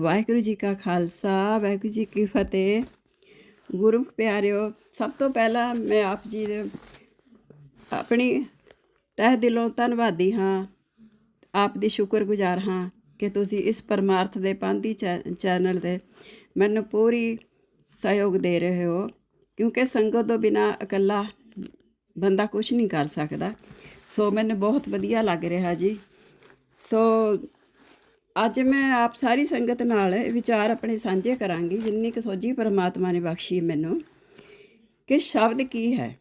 ਵਾਹਿਗੁਰੂ ਜੀ ਕਾ ਖਾਲਸਾ, ਵਾਹਿਗੁਰੂ ਜੀ ਕੀ ਫਤਿਹ। ਗੁਰਮੁਖ ਪਿਆਰਿਓ, ਸਭ ਤੋਂ ਪਹਿਲਾਂ ਮੈਂ ਆਪ ਜੀ ਦੇ ਆਪਣੀ ਤਹਿ ਦਿਲੋਂ ਧੰਨਵਾਦੀ ਹਾਂ, ਆਪ ਦੀ ਸ਼ੁਕਰਗੁਜ਼ਾਰ ਹਾਂ ਕਿ ਤੁਸੀਂ ਇਸ ਪਰਮਾਰਥ ਦੇ ਪੰਥੀ ਚੈ- ਚੈਨਲ ਤੇ ਮੈਨੂੰ ਪੂਰੀ ਸਹਿਯੋਗ ਦੇ ਰਹੇ ਹੋ, ਕਿਉਂਕਿ ਸੰਗਤ ਤੋਂ ਬਿਨਾ ਇਕੱਲਾ ਬੰਦਾ ਕੁਝ ਨਹੀਂ ਕਰ ਸਕਦਾ। ਸੋ ਮੈਨੂੰ ਬਹੁਤ ਵਧੀਆ ਲੱਗ ਰਿਹਾ ਜੀ। ਸੋ ਅੱਜ ਮੈਂ ਆਪ ਸਾਰੀ ਸੰਗਤ ਨਾਲ ਵਿਚਾਰ ਆਪਣੇ ਸਾਂਝੇ ਕਰਾਂਗੀ, ਜਿੰਨੀ ਕੁ ਸੋਝੀ ਪਰਮਾਤਮਾ ਨੇ ਬਖਸ਼ੀ ਮੈਨੂੰ, ਕਿ ਸ਼ਬਦ ਕੀ ਹੈ?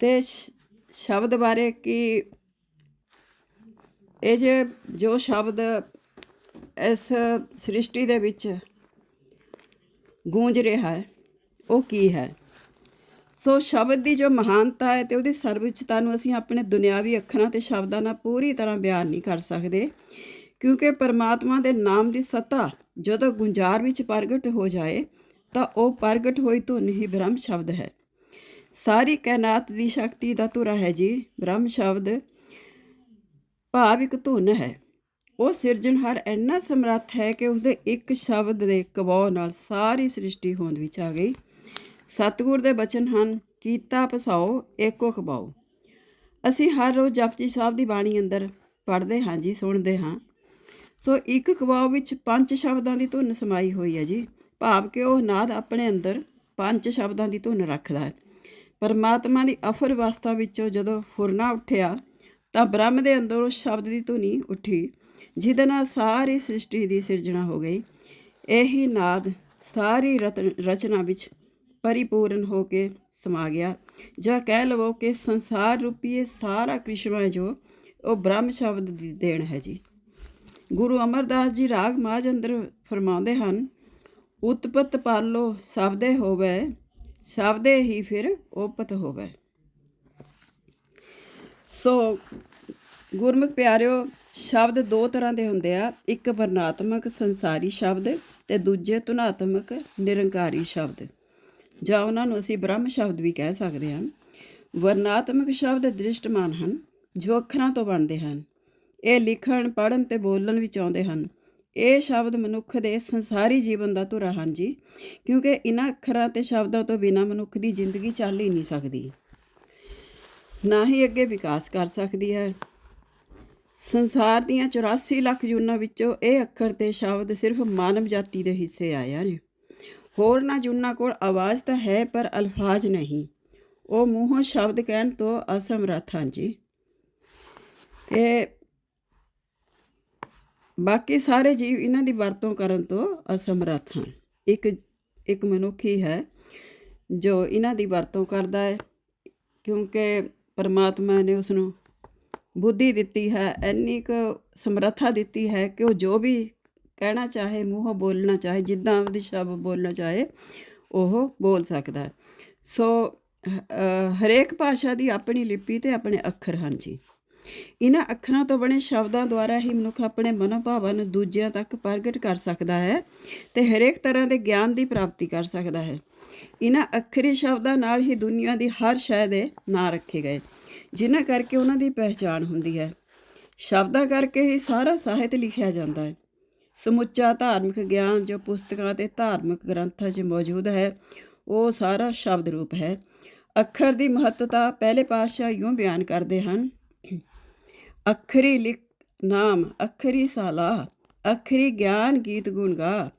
ਤੇ ਸ਼ਬਦ ਬਾਰੇ ਕੀ, ਇਹ ਜੇ ਜੋ ਸ਼ਬਦ ਇਸ ਸ੍ਰਿਸ਼ਟੀ ਦੇ ਵਿੱਚ ਗੂੰਜ ਰਿਹਾ ਹੈ, ਉਹ ਕੀ ਹੈ? ਸੋ ਸ਼ਬਦ ਦੀ ਜੋ ਮਹਾਨਤਾ ਹੈ ਤੇ ਉਹਦੀ ਸਰਵਉੱਚਤਾ ਨੂੰ ਅਸੀਂ ਆਪਣੇ ਦੁਨਿਆਵੀ ਅੱਖਰਾਂ ਤੇ ਸ਼ਬਦਾਂ ਨਾਲ ਪੂਰੀ ਤਰ੍ਹਾਂ ਬਿਆਨ ਨਹੀਂ ਕਰ ਸਕਦੇ, ਕਿਉਂਕਿ ਪਰਮਾਤਮਾ ਦੇ ਨਾਮ ਦੀ ਸੱਤਾ ਜਦੋਂ ਗੁੰਜਾਰ ਵਿੱਚ ਪ੍ਰਗਟ ਹੋ ਜਾਏ, ਤਾਂ ਉਹ ਪ੍ਰਗਟ ਹੋਈ ਧੁਨ ਹੀ ਬ੍ਰਹਮ ਸ਼ਬਦ ਹੈ। ਸਾਰੀ ਕਾਇਨਾਤ ਦੀ ਸ਼ਕਤੀ ਦਾ ਧੁਰਾ ਹੈ ਜੀ, ਬ੍ਰਹਮ ਸ਼ਬਦ ਭਾਵ ਇੱਕ ਧੁਨ ਹੈ। ਉਹ ਸਿਰਜਣਹਾਰ ਇੰਨਾ ਸਮਰੱਥ ਹੈ ਕਿ ਉਸਦੇ ਇੱਕ ਸ਼ਬਦ ਦੇ ਕਬਾਉ ਨਾਲ ਸਾਰੀ ਸ੍ਰਿਸ਼ਟੀ ਹੋਂਦ ਵਿੱਚ ਆ ਗਈ। ਸਤਿਗੁਰ ਦੇ ਬਚਨ ਹਨ, ਕੀਤਾ ਪਸਾਓ ਏਕੋ ਖਬਾਓ ਅਸੀਂ ਹਰ ਰੋਜ਼ ਜਪਜੀ ਸਾਹਿਬ ਦੀ ਬਾਣੀ ਅੰਦਰ ਪੜ੍ਹਦੇ ਹਾਂ ਜੀ, ਸੁਣਦੇ ਹਾਂ। ਸੋ ਇੱਕ ਕਬਾਓ ਵਿੱਚ ਪੰਜ ਸ਼ਬਦਾਂ ਦੀ ਧੁਨ ਸਮਾਈ ਹੋਈ ਹੈ ਜੀ। ਭਾਵ ਕਿ ਉਹ ਨਾਦ ਆਪਣੇ ਅੰਦਰ ਪੰਜ ਸ਼ਬਦਾਂ ਦੀ ਧੁਨ ਰੱਖਦਾ ਹੈ। ਪਰਮਾਤਮਾ ਦੀ ਅਫਰ ਅਵਸਥਾ ਵਿੱਚੋਂ ਜਦੋਂ ਫੁਰਨਾ ਉੱਠਿਆ, ਤਾਂ ਬ੍ਰਹਮ ਦੇ ਅੰਦਰੋਂ ਸ਼ਬਦ ਦੀ ਧੁਨੀ ਉੱਠੀ, ਜਿਹਦੇ ਨਾਲ ਸਾਰੀ ਸ੍ਰਿਸ਼ਟੀ ਦੀ ਸਿਰਜਣਾ ਹੋ ਗਈ। ਇਹੀ ਨਾਦ, ਸਾਰੀ ਰਤਨ- ਰਚਨਾ ਵਿੱਚ ਪਰਿਪੂਰਨ ਹੋ ਕੇ ਸਮਾ ਗਿਆ। ਜਾਂ ਕਹਿ ਲਵੋ ਕਿ ਸੰਸਾਰ ਰੂਪੀ ਇਹ ਸਾਰਾ ਕ੍ਰਿਸ਼ਮਾ ਹੈ ਜੋ ਉਹ ਬ੍ਰਹਮ ਸ਼ਬਦ ਦੀ ਦੇਣ ਹੈ ਜੀ। ਗੁਰੂ ਅਮਰਦਾਸ ਜੀ ਰਾਗ ਮਾਝ ਅੰਦਰ ਫਰਮਾਉਂਦੇ ਹਨ, ਉਤਪਤ ਪਾਲੋ, ਸਬਦੇ ਹੋਵੇ, ਸਬਦੇ ਹੀ ਫਿਰ ਉਪਤ ਹੋਵੇ। ਸੋ ਗੁਰਮੁਖ ਪਿਆਰਿਓ, ਸ਼ਬਦ ਦੋ ਤਰ੍ਹਾਂ ਦੇ ਹੁੰਦੇ ਆ। ਇੱਕ ਵਰਣਾਤਮਕ ਸੰਸਾਰੀ ਸ਼ਬਦ ਤੇ ਦੂਜੇ ਧੁਨਾਤਮਕ ਨਿਰੰਕਾਰੀ ਸ਼ਬਦ। ਜਾਂ ਉਹਨਾਂ ਨੂੰ ਅਸੀਂ ਬ੍ਰਹਮ ਸ਼ਬਦ ਵੀ ਕਹਿ ਸਕਦੇ ਹਾਂ, ਵਰਣਾਤਮਕ ਸ਼ਬਦ ਦ੍ਰਿਸ਼ਟਮਾਨ ਹਨ, ਜੋ ਅੱਖਰਾਂ ਤੋਂ ਬਣਦੇ ਹਨ। ਇਹ ਲਿਖਣ, ਪੜ੍ਹਨ ਤੇ ਬੋਲਣ ਵਿੱਚ ਆਉਂਦੇ ਹਨ। ਇਹ ਸ਼ਬਦ ਮਨੁੱਖ ਦੇ ਸੰਸਾਰੀ ਜੀਵਨ ਦਾ ਧੁਰਾ ਹਨ ਜੀ, ਕਿਉਂਕਿ ਇਹਨਾਂ ਅੱਖਰਾਂ ਤੇ ਸ਼ਬਦਾਂ ਤੋਂ ਬਿਨਾਂ ਮਨੁੱਖ ਦੀ ਜ਼ਿੰਦਗੀ ਚੱਲ ਹੀ ਨਹੀਂ ਸਕਦੀ। ਨਾ ਹੀ ਅੱਗੇ ਵਿਕਾਸ ਕਰ ਸਕਦੀ ਹੈ। ਸੰਸਾਰ ਦੀਆਂ 84 ਲੱਖ ਜੂਨਾਂ ਵਿੱਚੋਂ ਇਹ ਅੱਖਰ ਤੇ ਸ਼ਬਦ ਸਿਰਫ ਮਾਨਵ ਜਾਤੀ ਦੇ ਹਿੱਸੇ ਆਇਆ ਨੇ ਹੋਰਨਾਂ ਜੂਨਾਂ ਕੋਲ ਆਵਾਜ਼ ਤਾਂ ਹੈ, ਪਰ ਅਲਫਾਜ਼ ਨਹੀਂ। ਉਹ ਮੂੰਹੋਂ ਸ਼ਬਦ ਕਹਿਣ ਤੋਂ ਅਸਮਰੱਥ ਹਨ ਜੀ। ਤੇ ਬਾਕੀ ਸਾਰੇ ਜੀਵ ਇਹਨਾਂ ਦੀ ਵਰਤੋਂ ਕਰਨ ਤੋਂ ਅਸਮਰੱਥ ਹਨ ਇੱਕ ਇੱਕ ਮਨੁੱਖ ਹੀ ਹੈ ਜੋ ਇਹਨਾਂ ਦੀ ਵਰਤੋਂ ਕਰਦਾ ਹੈ, ਕਿਉਂਕਿ ਪਰਮਾਤਮਾ ਨੇ ਉਸ ਨੂੰ ਬੁੱਧੀ ਦਿੱਤੀ ਹੈ, ਇੰਨੀ ਕੁ ਸਮਰੱਥਾ ਦਿੱਤੀ ਹੈ ਕਿ ਉਹ ਜੋ ਵੀ ਕਹਿਣਾ ਚਾਹੇ, ਮੂੰਹੋਂ ਬੋਲਣਾ ਚਾਹੇ, ਜਿੱਦਾਂ ਉਹਦੀ ਸ਼ਬਦ ਬੋਲਣਾ ਚਾਹੇ, ਉਹ ਬੋਲ ਸਕਦਾ ਹੈ। ਸੋ ਹਰੇਕ ਭਾਸ਼ਾ ਦੀ ਆਪਣੀ ਲਿਪੀ ਤੇ ਆਪਣੇ ਅੱਖਰ ਹਨ ਜੀ। ਇਹਨਾਂ ਅੱਖਰਾਂ ਤੋਂ ਬਣੇ ਸ਼ਬਦਾਂ ਦੁਆਰਾ ਹੀ ਮਨੁੱਖ ਆਪਣੇ ਮਨੋਭਾਵਾਂ ਨੂੰ ਦੂਜਿਆਂ ਤੱਕ ਪ੍ਰਗਟ ਕਰ ਸਕਦਾ ਹੈ ਤੇ ਹਰੇਕ ਤਰ੍ਹਾਂ ਦੇ ਗਿਆਨ ਦੀ ਪ੍ਰਾਪਤੀ ਕਰ ਸਕਦਾ ਹੈ। ਇਹਨਾਂ ਅੱਖਰੀ ਸ਼ਬਦਾਂ ਨਾਲ ਹੀ ਦੁਨੀਆ ਦੀ ਹਰ ਸ਼ੈ ਦੇ ਨਾਂ ਰੱਖੇ ਗਏ, ਜਿਨ੍ਹਾਂ ਕਰਕੇ ਉਹਨਾਂ ਦੀ ਪਹਿਚਾਣ ਹੁੰਦੀ ਹੈ। ਸ਼ਬਦਾਂ ਕਰਕੇ ਹੀ ਸਾਰਾ ਸਾਹਿਤ ਲਿਖਿਆ ਜਾਂਦਾ ਹੈ। ਸਮੁੱਚਾ ਧਾਰਮਿਕ ਗਿਆਨ ਜੋ ਪੁਸਤਕਾਂ ਤੇ ਧਾਰਮਿਕ ਗ੍ਰੰਥਾਂ 'ਚ ਮੌਜੂਦ ਹੈ, ਉਹ ਸਾਰਾ ਸ਼ਬਦ ਰੂਪ ਹੈ। ਅੱਖਰ ਦੀ ਮਹੱਤਤਾ ਪਹਿਲੇ ਪਾਤਸ਼ਾਹ ਇਉਂ ਬਿਆਨ ਕਰਦੇ ਹਨ, ਅੱਖਰੀ ਲਿਖ ਨਾਮ, ਅੱਖਰੀ ਸਾਲਾ ਅੱਖਰੀ ਗਿਆਨ ਗੀਤ ਗੁਣਗਾ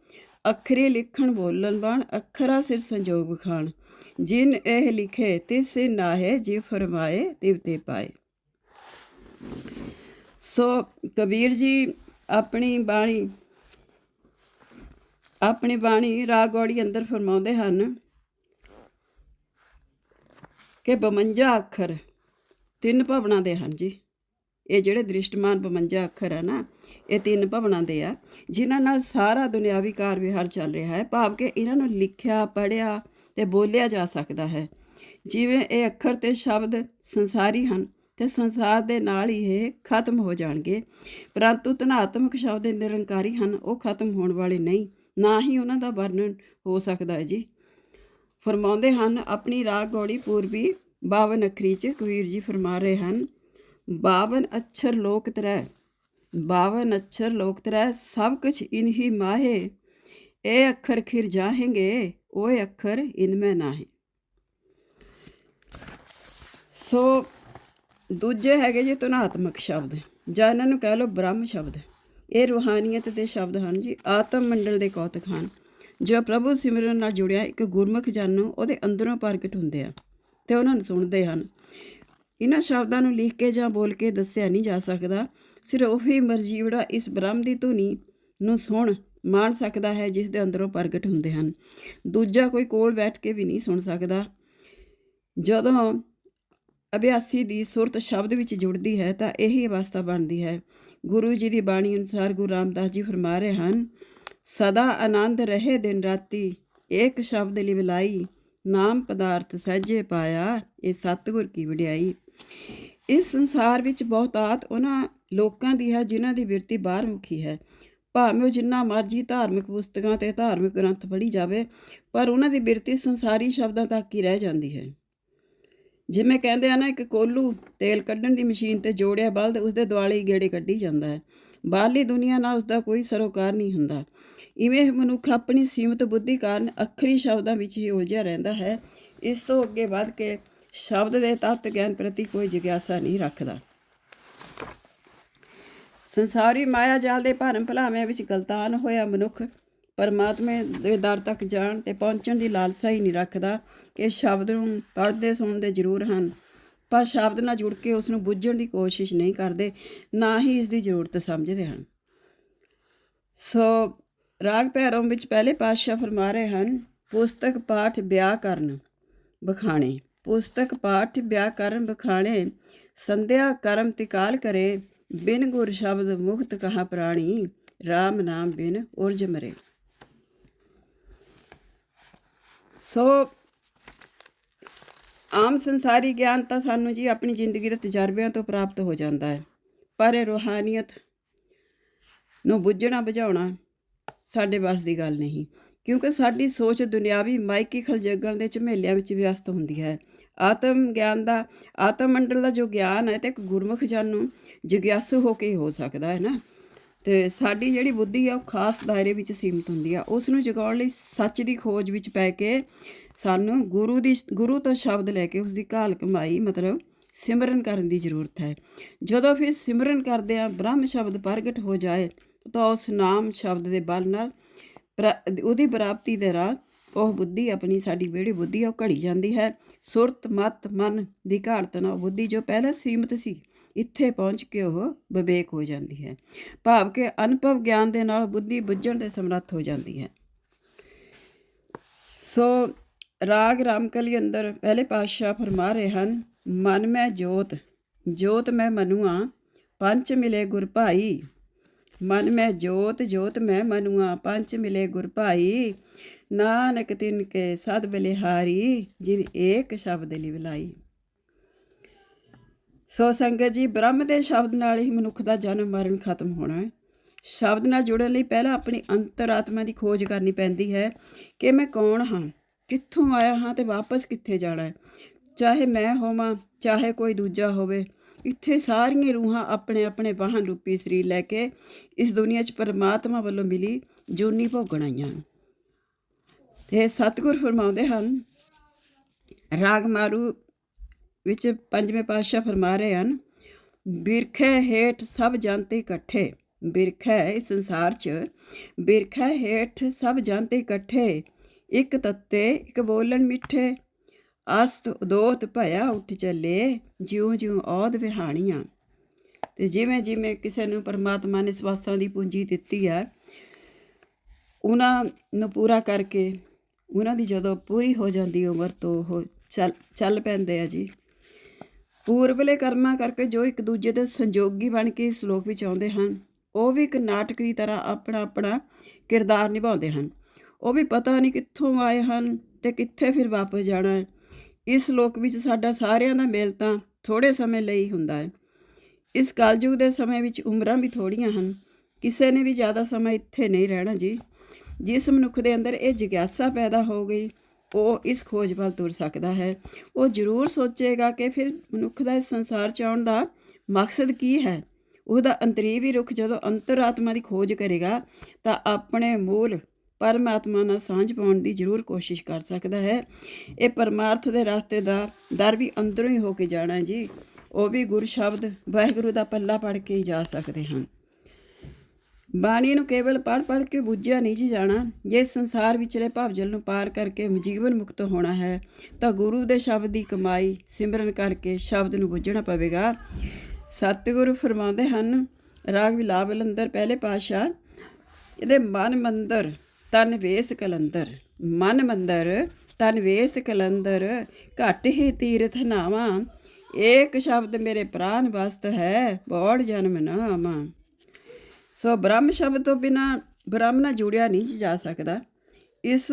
ਅੱਖਰੀ ਲਿਖਣ ਬੋਲਣ ਬਣ, ਅੱਖਰਾ ਸਿਰ ਸੰਜੋਗ ਖਾਨ ਜਿਨ ਇਹ ਲਿਖੇ ਤਿਸ ਨਾਹੇ ਜੀ ਫਰਮਾਏ ਤਿਵ ਤੇ ਪਾਏ। ਸੋ ਕਬੀਰ ਜੀ, ਆਪਣੀ ਬਾਣੀ ਆਪਣੀ ਬਾਣੀ ਰਾਗ ਅੰਦਰ ਫਰਮਾਉਂਦੇ ਹਨ ਕਿ 52 ਅੱਖਰ ਤਿੰਨ ਭਵਨਾਂ ਦੇ ਹਨ ਜੀ। ਇਹ ਜਿਹੜੇ ਦ੍ਰਿਸ਼ਟਮਾਨ 52 ਅੱਖਰ ਹੈ ਨਾ, ਇਹ ਤਿੰਨ ਭਵਨਾਂ ਦੇ ਆ, ਜਿਨ੍ਹਾਂ ਨਾਲ ਸਾਰਾ ਦੁਨਿਆਵੀ ਕਾਰ ਵਿਹਾਰ ਚੱਲ ਰਿਹਾ ਹੈ। ਭਾਵ ਕਿ ਇਹਨਾਂ ਨੂੰ ਲਿਖਿਆ, ਪੜ੍ਹਿਆ ਤੇ ਬੋਲਿਆ ਜਾ ਸਕਦਾ ਹੈ। ਜਿਵੇਂ ਇਹ ਅੱਖਰ ਤੇ ਸ਼ਬਦ ਸੰਸਾਰੀ ਹਨ, ਤੇ ਸੰਸਾਰ ਦੇ ਨਾਲ ਹੀ ਇਹ ਖਤਮ ਹੋ ਜਾਣਗੇ। ਪਰੰਤੂ ਧਨਾਤਮਕ ਸ਼ਬਦ ਨਿਰੰਕਾਰੀ ਹਨ, ਉਹ ਖਤਮ ਹੋਣ ਵਾਲੇ ਨਹੀਂ। ਨਾ ਹੀ ਉਹਨਾਂ ਦਾ ਵਰਣਨ ਹੋ ਸਕਦਾ ਹੈ ਜੀ। ਫਰਮਾਉਂਦੇ ਹਨ, ਆਪਣੀ ਰਾਗ ਗੌੜੀ ਪੂਰਬੀ 52 ਅੱਖਰੀ ਚ ਕਬੀਰ ਜੀ ਫਰਮਾ ਰਹੇ ਹਨ 52 ਅੱਛਰ ਲੋਕ ਤਰੈ, ਬਾਵਨ ਅੱਛਰ ਲੋਕ ਤਰੈ, ਸਭ ਕੁਛ ਇਨਹੀ ਮਾਹੇ, ਇਹ ਅੱਖਰ ਖਿਰ ਜਾਹੇਂਗੇ ਉਹ ਅੱਖਰ ਇਨਮੇ ਨਾਹੇ। ਸੋ, ਦੂਜੇ ਹੈਗੇ ਜੀ ਤੁਨਾਤਮਕ ਸ਼ਬਦ, ਜਾਂ ਇਹਨਾਂ ਨੂੰ ਕਹਿ ਲਓ ਬ੍ਰਹਮ ਸ਼ਬਦ। ਇਹ ਰੂਹਾਨੀਅਤ ਦੇ ਸ਼ਬਦ ਹਨ ਜੀ, ਆਤਮ ਮੰਡਲ ਦੇ ਕੌਤਕ ਹਨ, ਜੋ ਪ੍ਰਭੂ ਸਿਮਰਨ ਨਾਲ ਜੁੜਿਆ ਇੱਕ ਗੁਰਮੁਖ ਜਨ ਨੂੰ ਉਹਦੇ ਅੰਦਰੋਂ ਪ੍ਰਗਟ ਹੁੰਦੇ ਆ ਤੇ ਉਹਨਾਂ ਨੂੰ ਸੁਣਦੇ ਹਨ। ਇਹਨਾਂ ਸ਼ਬਦਾਂ ਨੂੰ ਲਿਖ ਕੇ ਜਾਂ ਬੋਲ ਕੇ ਦੱਸਿਆ ਨਹੀਂ ਜਾ ਸਕਦਾ, ਸਿਰਫ ਉਹੀ ਮਰਜੀਵੜਾ ਇਸ ਬ੍ਰਹਮ ਦੀ ਧੁਨੀ ਨੂੰ ਸੁਣ ਮਾਣ ਸਕਦਾ ਹੈ ਜਿਸ ਦੇ ਅੰਦਰੋਂ ਪ੍ਰਗਟ ਹੁੰਦੇ ਹਨ। ਦੂਜਾ ਕੋਈ ਕੋਲ ਬੈਠ ਕੇ ਵੀ ਨਹੀਂ ਸੁਣ ਸਕਦਾ। ਜਦੋਂ ਅਭਿਆਸੀ ਦੀ ਸੁਰਤ ਸ਼ਬਦ ਵਿੱਚ ਜੁੜਦੀ ਹੈ ਤਾਂ ਇਹੀ ਅਵਸਥਾ ਬਣਦੀ ਹੈ। ਗੁਰੂ ਜੀ ਦੀ ਬਾਣੀ ਅਨੁਸਾਰ ਗੁਰੂ ਰਾਮਦਾਸ ਜੀ ਫਰਮਾ ਰਹੇ ਹਨ, ਸਦਾ ਆਨੰਦ ਰਹੇ ਦਿਨ ਰਾਤੀ, ਏਕ ਸ਼ਬਦ ਲਿਵਲਾਈ, ਨਾਮ ਪਦਾਰਥ ਸਹਿਜੇ ਪਾਇਆ ਇਹ ਸਤਿਗੁਰ ਕੀ ਵਡਿਆਈ। ਇਸ ਸੰਸਾਰ ਵਿੱਚ ਬਹੁਤਾਤ ਉਹਨਾਂ ਲੋਕਾਂ ਦੀ ਹੈ ਜਿਨ੍ਹਾਂ ਦੀ ਬਿਰਤੀ ਬਾਹਰ ਮੁਖੀ ਹੈ। ਭਾਵੇਂ ਉਹ ਜਿੰਨਾ ਮਰਜ਼ੀ ਧਾਰਮਿਕ ਪੁਸਤਕਾਂ ਤੇ ਧਾਰਮਿਕ ਗ੍ਰੰਥ ਪੜ੍ਹੀ ਜਾਵੇ, ਪਰ ਉਹਨਾਂ ਦੀ ਬਿਰਤੀ ਸੰਸਾਰੀ ਸ਼ਬਦਾਂ ਤੱਕ ਹੀ ਰਹਿ ਜਾਂਦੀ ਹੈ। ਜਿਵੇਂ ਕਹਿੰਦੇ ਆ ਨਾ, ਇੱਕ ਕੋਲੂ ਤੇਲ ਕੱਢਣ ਦੀ ਮਸ਼ੀਨ ਤੇ ਜੋੜਿਆ ਬਲਦ, ਉਸਦੇ ਦੁਆਲੇ ਗੇੜੇ ਕੱਢੀ ਜਾਂਦਾ ਹੈ। ਬਾਹਰਲੀ ਦੁਨੀਆ ਨਾਲ ਉਸਦਾ ਕੋਈ ਸਰੋਕਾਰ ਨਹੀਂ ਹੁੰਦਾ। ਇਵੇਂ ਮਨੁੱਖ ਆਪਣੀ ਸੀਮਤ ਬੁੱਧੀ ਕਾਰਨ ਅੱਖਰੀ ਸ਼ਬਦਾਂ ਵਿੱਚ ਹੀ ਉਲਝਿਆ ਰਹਿੰਦਾ ਹੈ। ਇਸ ਤੋਂ ਅੱਗੇ ਵੱਧ ਕੇ ਸ਼ਬਦ ਦੇ ਤੱਤ ਗਿਆਨ ਪ੍ਰਤੀ ਕੋਈ ਜਿਗਿਆਸਾ ਨਹੀਂ ਰੱਖਦਾ। ਸੰਸਾਰੀ ਮਾਇਆ ਜਾਲ ਦੇ ਭਰਮ ਭੁਲਾਵਿਆਂ ਵਿੱਚ ਗਲਤਾਨ ਹੋਇਆ ਮਨੁੱਖ ਪਰਮਾਤਮਾ ਦੇ ਦਰ ਤੱਕ ਜਾਣ ਤੇ ਪਹੁੰਚਣ ਦੀ ਲਾਲਸਾ ਹੀ ਨਹੀਂ ਰੱਖਦਾ। ਕਿ ਸ਼ਬਦ ਨੂੰ ਪੜ੍ਹਦੇ ਸੁਣਦੇ ਜ਼ਰੂਰ ਹਨ, ਪਰ ਸ਼ਬਦ ਨਾਲ ਜੁੜ ਕੇ ਉਸ ਨੂੰ ਬੁੱਝਣ ਦੀ ਕੋਸ਼ਿਸ਼ ਨਹੀਂ ਕਰਦੇ, ਨਾ ਹੀ ਇਸ ਦੀ ਜ਼ਰੂਰਤ ਸਮਝਦੇ ਹਨ। ਸੋ ਰਾਗ ਭੈਰਵ ਵਿੱਚ ਪਹਿਲੇ ਪਾਤਸ਼ਾਹ ਫਰਮਾ ਰਹੇ ਹਨ, ਪੁਸਤਕ ਪਾਠ ਵਿਆਹ ਕਰਨ ਬਖਾਣੇ। ਪੁਸਤਕ ਪਾਠ ਵਿਆਹ ਕਰਨ ਬਖਾਣੇ, ਸੰਧਿਆ ਕਰਮ ਤਿਕਾਲ ਕਰੇ, ਬਿਨ ਗੁਰ ਸ਼ਬਦ ਮੁਕਤ ਕਹਾ ਪ੍ਰਾਣੀ RAM ਨਾਮ ਬਿਨ ਉਰਜ ਮਰੇ। ਸੋ ਆਮ ਸੰਸਾਰੀ ਗਿਆਨ ਤਾਂ ਸਾਨੂੰ ਜੀ ਆਪਣੀ ਜ਼ਿੰਦਗੀ ਦੇ ਤਜਰਬਿਆਂ ਤੋਂ ਪ੍ਰਾਪਤ ਹੋ ਜਾਂਦਾ ਹੈ। ਪਰ ਇਹ ਰੂਹਾਨੀਅਤ ਨੂੰ ਬੁੱਝਣਾ, ਬੁਝਾਉਣਾ ਸਾਡੇ ਵੱਸ ਦੀ ਗੱਲ ਨਹੀਂ। ਕਿਉਂਕਿ ਸਾਡੀ ਸੋਚ ਦੁਨਿਆਵੀ ਮਾਇਕੀ ਖਲਜਗਣ ਦੇ ਝਮੇਲਿਆਂ ਵਿੱਚ ਵਿਅਸਤ ਹੁੰਦੀ ਹੈ। ਆਤਮ ਗਿਆਨ ਦਾ ਆਤਮ ਮੰਡਲ ਦਾ ਜੋ ਗਿਆਨ ਹੈ, ਤੇ ਇੱਕ ਗੁਰਮੁਖ ਜਨ ਨੂੰ ਜਿਗਿਆਸੂ ਹੋ ਕੇ ਹੋ ਸਕਦਾ ਹੈ ਨਾ। ਤੇ ਸਾਡੀ ਜਿਹੜੀ ਬੁੱਧੀ ਆ, ਉਹ ਖਾਸ ਦਾਇਰੇ ਵਿੱਚ ਸੀਮਿਤ ਹੁੰਦੀ ਆ। ਉਸ ਨੂੰ ਜਗਾਉਣ ਲਈ ਸੱਚ ਦੀ ਖੋਜ ਵਿੱਚ ਪੈ ਕੇ ਸਾਨੂੰ ਗੁਰੂ ਦੀ, ਗੁਰੂ ਤੋਂ ਸ਼ਬਦ ਲੈ ਕੇ ਉਸ ਦੀ ਘਾਲ ਕਮਾਈ ਮਤਲਬ ਸਿਮਰਨ ਕਰਨ ਦੀ ਜ਼ਰੂਰਤ ਹੈ। ਜਦੋਂ ਫਿਰ ਸਿਮਰਨ ਕਰਦੇ ਆ ਬ੍ਰਹਮ ਸ਼ਬਦ ਪ੍ਰਗਟ ਹੋ ਜਾਏ, ਤਾਂ ਉਸ ਨਾਮ ਸ਼ਬਦ ਦੇ ਬਲ ਨਾਲ ਪ੍ਰਾ- ਉਹਦੀ ਪ੍ਰਾਪਤੀ ਦੇ ਰਾਹ ਉਹ ਬੁੱਧੀ, ਆਪਣੀ ਸਾਡੀ ਜਿਹੜੀ ਬੁੱਧੀ ਆ, ਉਹ ਘੜੀ ਜਾਂਦੀ ਹੈ। ਸੁਰਤ, ਮਤ, ਮਨ ਦੀ ਘਾਟ ਨਾਲ ਬੁੱਧੀ ਜੋ ਪਹਿਲਾਂ ਸੀਮਿਤ ਸੀ ਇੱਥੇ ਪਹੁੰਚ ਕੇ ਉਹ ਵਿਵੇਕ ਹੋ ਜਾਂਦੀ ਹੈ। ਭਾਵ ਕਿ ਅਨੁਭਵ ਗਿਆਨ ਦੇ ਨਾਲ ਬੁੱਧੀ ਬੁੱਝਣ ਦੇ ਸਮਰੱਥ ਹੋ ਜਾਂਦੀ ਹੈ। ਸੋ ਰਾਗ ਰਾਮਕਲੀ ਅੰਦਰ ਪਹਿਲੇ ਪਾਤਸ਼ਾਹ ਫਰਮਾ ਰਹੇ ਹਨ, ਮਨ ਮੈਂ ਜੋਤ ਜੋਤ ਮੈਂ ਮਨੁਆ ਪੰਚ ਮਿਲੇ ਗੁਰ ਭਾਈ। ਮਨ ਮੈਂ ਜੋਤ ਜੋਤ ਮੈਂ ਮਨੁਆ ਪੰਚ ਮਿਲੇ ਗੁਰ ਭਾਈ। ਨਾਨਕ ਤਿਨ ਕੇ ਸਦ ਬਲਿਹਾਰੀ, ਜਿਨ ਏਕ ਸ਼ਬਦ ਲਿਵਲਾਈ। ਸੋ ਸੰਗਤ ਜੀ, ਬ੍ਰਹਮ ਦੇ ਸ਼ਬਦ ਨਾਲ ਹੀ ਮਨੁੱਖ ਦਾ ਜਨਮ ਮਰਨ ਖਤਮ ਹੋਣਾ ਹੈ ਸ਼ਬਦ ਨਾਲ ਜੁੜਨ ਲਈ ਪਹਿਲਾਂ ਆਪਣੀ ਅੰਤਰਾਤਮਾ ਦੀ ਖੋਜ ਕਰਨੀ ਪੈਂਦੀ ਹੈ ਕਿ ਮੈਂ ਕੌਣ ਹਾਂ, ਕਿੱਥੋਂ ਆਇਆ ਹਾਂ ਤੇ ਵਾਪਸ ਕਿੱਥੇ ਜਾਣਾ ਹੈ ਚਾਹੇ ਮੈਂ ਹੋਵਾਂ, ਚਾਹੇ ਕੋਈ ਦੂਜਾ ਹੋਵੇ, ਇੱਥੇ ਸਾਰੀਆਂ ਰੂਹਾਂ ਆਪਣੇ ਆਪਣੇ ਵਾਹਨ ਰੂਪੀ ਸਰੀਰ ਲੈ ਕੇ ਇਸ ਦੁਨੀਆ 'ਚ ਪਰਮਾਤਮਾ ਵੱਲੋਂ ਮਿਲੀ ਜੂਨੀ ਭੋਗਣ ਆਈਆਂ ਹਨ। ਤੇ ਸਤਿਗੁਰ ਫਰਮਾਉਂਦੇ ਹਨ, ਰਾਗ ਮਾਰੂ ਵਿੱਚ ਪੰਜਵੇਂ ਪਾਤਸ਼ਾਹ ਫਰਮਾ ਰਹੇ ਹਨ, ਬਿਰਖੇ ਹੇਠ ਸਭ ਜਨਤੇ ਇਕੱਠੇ, ਬਿਰਖੇ ਇਸ ਸੰਸਾਰ 'ਚ, ਬਿਰਖੇ ਹੇਠ ਸਭ ਜਨਤੇ ਇਕੱਠੇ, ਇੱਕ ਤੱਤੇ, ਇੱਕ ਬੋਲਣ ਮਿੱਠੇ, ਅਸਤ ਉਦੋਤ ਭਇਆ ਉੱਠ ਚੱਲੇ ਜਿਉਂ ਜਿਉਂ ਔਦ ਵਿਹਾਣੀਆਂ। ਤੇ ਜਿਵੇਂ ਜਿਵੇਂ ਕਿਸੇ ਨੂੰ ਪਰਮਾਤਮਾ ਨੇ ਸਵਾਸਾਂ ਦੀ ਪੂੰਜੀ ਦਿੱਤੀ ਹੈ ਉਹਨਾਂ ਨੂੰ ਪੂਰਾ ਕਰਕੇ, ਉਹਨਾਂ ਦੀ ਜਦੋਂ ਪੂਰੀ ਹੋ ਜਾਂਦੀ ਉਮਰ ਤੋਂ ਉਹ ਚੱਲ ਚੱਲ ਪੈਂਦੇ ਆ ਜੀ। ਪੂਰਬਲੇ ਕਰਮਾਂ ਕਰਕੇ ਜੋ ਇੱਕ ਦੂਜੇ ਦੇ ਸੰਜੋਗੀ ਬਣ ਕੇ ਇਸ ਲੋਕ ਵਿੱਚ ਆਉਂਦੇ ਹਨ, ਉਹ ਵੀ ਇੱਕ ਨਾਟਕ ਦੀ ਤਰ੍ਹਾਂ ਆਪਣਾ ਆਪਣਾ ਕਿਰਦਾਰ ਨਿਭਾਉਂਦੇ ਹਨ। ਉਹ ਵੀ ਪਤਾ ਨਹੀਂ ਕਿੱਥੋਂ ਆਏ ਹਨ ਤੇ ਕਿੱਥੇ ਫਿਰ ਵਾਪਸ ਜਾਣਾ ਹੈ। ਇਸ ਲੋਕ ਵਿੱਚ ਸਾਡਾ ਸਾਰਿਆਂ ਦਾ ਮੇਲ ਤਾਂ ਥੋੜੇ ਸਮੇਂ ਲਈ ਹੁੰਦਾ ਹੈ। ਇਸ ਕਲਯੁਗ ਦੇ ਸਮੇਂ ਵਿੱਚ ਉਮਰਾਂ ਵੀ ਥੋੜੀਆਂ ਹਨ। ਕਿਸੇ ਨੇ ਵੀ ਜ਼ਿਆਦਾ ਸਮਾਂ ਇੱਥੇ ਨਹੀਂ ਰਹਿਣਾ ਜੀ। ਜਿਸ ਮਨੁੱਖ ਦੇ ਅੰਦਰ ਇਹ ਜਿਗਿਆਸਾ ਪੈਦਾ ਹੋ ਗਈ ਉਹ ਇਸ ਖੋਜ ਵੱਲ ਤੁਰ ਸਕਦਾ ਹੈ। ਉਹ ਜ਼ਰੂਰ ਸੋਚੇਗਾ ਕਿ ਫਿਰ ਮਨੁੱਖ ਦਾ ਇਸ ਸੰਸਾਰ 'ਚ ਆਉਣ ਦਾ ਮਕਸਦ ਕੀ ਹੈ। ਉਹਦਾ ਅੰਤਰੀਵੀ ਰੁਖ ਜਦੋਂ ਅੰਤਰਾਤਮਾ ਦੀ ਖੋਜ ਕਰੇਗਾ, ਤਾਂ ਆਪਣੇ ਮੂਲ ਪਰਮਾਤਮਾ ਨਾਲ ਸਾਂਝ ਪਾਉਣ ਦੀ ਜ਼ਰੂਰ ਕੋਸ਼ਿਸ਼ ਕਰ ਸਕਦਾ ਹੈ। ਇਹ ਪਰਮਾਰਥ ਦੇ ਰਸਤੇ ਦਾ ਦਰ ਵੀ ਅੰਦਰੋਂ ਹੀ ਹੋ ਕੇ ਜਾਣਾ ਜੀ। ਉਹ ਵੀ ਗੁਰ ਸ਼ਬਦ ਵਾਹਿਗੁਰੂ ਦਾ ਪੱਲਾ ਪੜ ਕੇ ਹੀ ਜਾ ਸਕਦੇ ਹਨ। ਬਾਣੀ ਨੂੰ ਕੇਵਲ ਪੜ ਪੜ ਕੇ ਬੁੱਝਿਆ ਨਹੀਂ ਜੀ ਜਾਣਾ। ਜੇ ਸੰਸਾਰ ਵਿਚਲੇ ਭਵਜਲ ਨੂੰ ਪਾਰ ਕਰਕੇ ਜੀਵਨ ਮੁਕਤ ਹੋਣਾ ਹੈ, ਤਾਂ ਗੁਰੂ ਦੇ ਸ਼ਬਦ ਦੀ ਕਮਾਈ ਸਿਮਰਨ ਕਰਕੇ ਸ਼ਬਦ ਨੂੰ ਬੁੱਝਣਾ ਪਵੇਗਾ। ਸਤਿਗੁਰੂ ਫਰਮਾਉਂਦੇ ਹਨ, ਰਾਗ ਵਿਲਾਪ ਲੰਦਰ ਪਹਿਲੇ ਪਾਸ਼ਾ ਇਹਦੇ ਮਨ ਮੰਦਰ, ਤਨ ਵੇਸ ਕਲੰਦਰ। ਮਨ ਮੰਦਰ, ਤਨ ਵੇਸ ਕਲੰਦਰ, ਘਟ ਹੀ ਤੀਰਥ ਨਾਵਾ। ਏਕ ਸ਼ਬਦ ਮੇਰੇ ਪ੍ਰਾਨ ਵਸਤ ਹੈ, ਬੋੜ ਜਨਮ ਨਾਮਾ। ਸੋ ਬ੍ਰਹਮ ਸ਼ਬਦ ਤੋਂ ਬਿਨਾ ਬ੍ਰਹਮ ਨਾਲ ਜੁੜਿਆ ਨਹੀਂ ਜਾ ਸਕਦਾ। ਇਸ